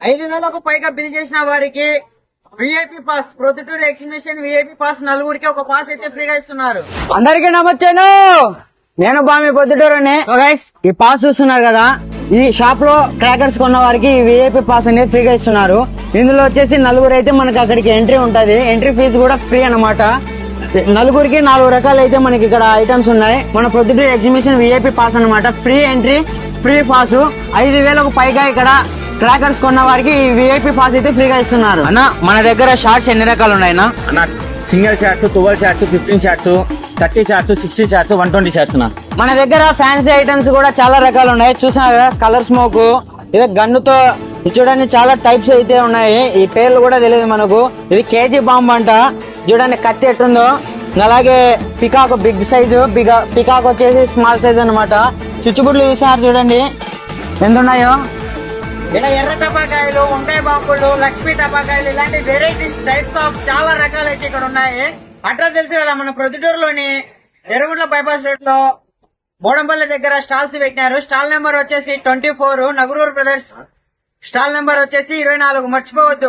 ఐదు వేలకు పైగా బిల్ చేసిన వారికి VIP pass Proddatur exhibition VIP pass నలుగురికి ఒక పాస్ అయితే ఫ్రీగా ఇస్తున్నారు. అందరికీ నమచ్చాను నేను బామి పొద్దుటూరుని గైస్ ఈ పాస్ చూస్తున్నారు కదా? ఈ షాప్లో క్రాకర్స్ కొన్న వారికి విఐపి పాస్ అనేది ఫ్రీగా ఇస్తున్నారు. ఇందులో వచ్చేసి నలుగురు అయితే మనకి అక్కడికి ఎంట్రీ ఉంటది. ఎంట్రీ ఫీజు కూడా ఫ్రీ అన్నమాట. నలుగురికి నాలుగు రకాలు అయితే మనకి ఇక్కడ ఐటమ్స్ ఉన్నాయి. మన ప్రొద్దుటూరు ఎగ్జిబిషన్ విఐపి పాస్ అన్నమాట. ఫ్రీ ఎంట్రీ ఫ్రీ పాస్ ఐదు వేలకు పైగా ఇక్కడ క్రాకర్స్ కొన్న వారికి విఐపి పాస్ అయితే ఫ్రీగా ఇస్తున్నారు. అన్న మన దగ్గర షార్ట్స్ ఎన్ని రకాలు ఉన్నాయన్నా? అన్న single shots twelve shots fifteen shots thirty shots sixty shots one twenty shots నా మన దగ్గర ఫ్యాన్సీ ఐటమ్స్ కూడా చాలా రకాలు ఉన్నాయి. చూసినారు కదా కలర్ స్మోక్ ఇది గన్నుతో చూడండి చాలా టైప్స్ అయితే ఉన్నాయి. ఈ పేర్లు కూడా తెలియదు మనకు. ఇది కేజీ బాంబ్ అంట. చూడండి కత్తి ఎట్టుందో. అలాగే పికాక్ బిగ్ సైజు బిగా పికాక్ వచ్చేసి స్మాల్ సైజ్ అన్నమాట. చుచ్చుబుడ్లు చూసారు చూడండి. ఎంత ఉన్నాయో? ఇలా ఎర్ర టపాకాయలు ఉండే బాంబులు లక్ష్మీ టపాకాయలు ఇలాంటి వెరైటీస్ టైప్స్ ఆఫ్ చాలా రకాలు అయితే ఇక్కడ ఉన్నాయి. అడ్రస్ తెలుసు కదా మన ప్రొద్దుటూరులోని ఎరుగుండ్ల బైపాస్ రోడ్లో బోడంపల్లి దగ్గర స్టాల్స్ పెట్టినారు. స్టాల్ నెంబర్ వచ్చేసి twenty four Nagaruru brothers. Stall number వచ్చేసి ఇరవై నాలుగు. మర్చిపోవద్దు.